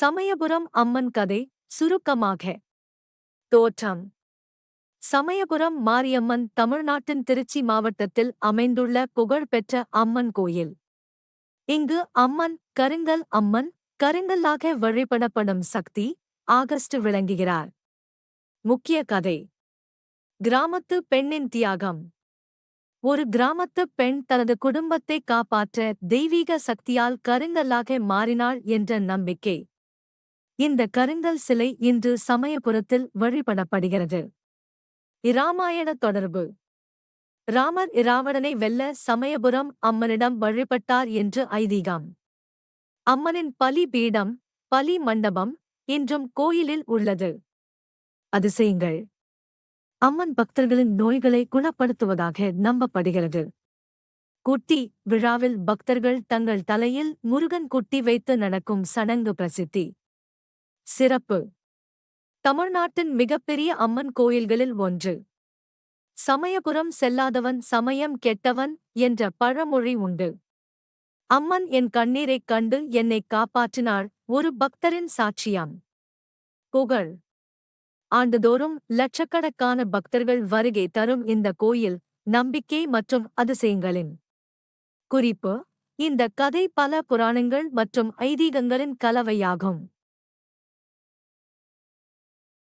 சமயபுரம் அம்மன் கதை சுருக்கமாக. தோற்றம். சமயபுரம் மாரியம்மன் தமிழ்நாட்டின் திருச்சி மாவட்டத்தில் அமைந்துள்ள புகழ்பெற்ற அம்மன் கோயில். இங்கு அம்மன் கருங்கல் அம்மன் கருங்கல்லாக வழிபடப்படும் சக்தி ஆகஸ்ட் விளங்குகிறார். முக்கிய கதை. கிராமத்து பெண்ணின் தியாகம். ஒரு கிராமத்து பெண் தனது குடும்பத்தை காப்பாற்ற தெய்வீக சக்தியால் கருங்கல்லாக மாறினாள் என்ற நம்பிக்கை. இந்த கருங்கல் சிலை இன்று சமயபுரத்தில் வழிபடப்படுகிறது. இராமாயண தொடர்பு. ராமர் இராவணனை வெல்ல சமயபுரம் அம்மனிடம் வழிபட்டார் என்று ஐதீகம். அம்மனின் பலி பீடம் பலி மண்டபம் இன்றும் கோயிலில் உள்ளது. அதிசயங்கள். அம்மன் பக்தர்களின் நோய்களை குணப்படுத்துவதாக நம்பப்படுகிறது. குட்டி விழாவில் பக்தர்கள் தங்கள் தலையில் முருகன் குட்டி வைத்து நடக்கும் சடங்கு பிரசித்தி. சிறப்பு. தமிழ்நாட்டின் மிகப்பெரிய அம்மன் கோயில்களில் ஒன்று. சமயபுரம் செல்லாதவன் சமயம் கெட்டவன் என்ற பழமொழி உண்டு. அம்மன் என் கண்ணீரைக் கண்டு என்னை காப்பாற்றினாள் ஒரு பக்தரின் சாட்சியாம். புகழ். ஆண்டுதோறும் லட்சக்கணக்கான பக்தர்கள் வருகை தரும் இந்த கோயில் நம்பிக்கை மற்றும் அதிசயங்களின். குறிப்பு இந்த கதை பல புராணங்கள் மற்றும் ஐதீகங்களின் கலவையாகும்.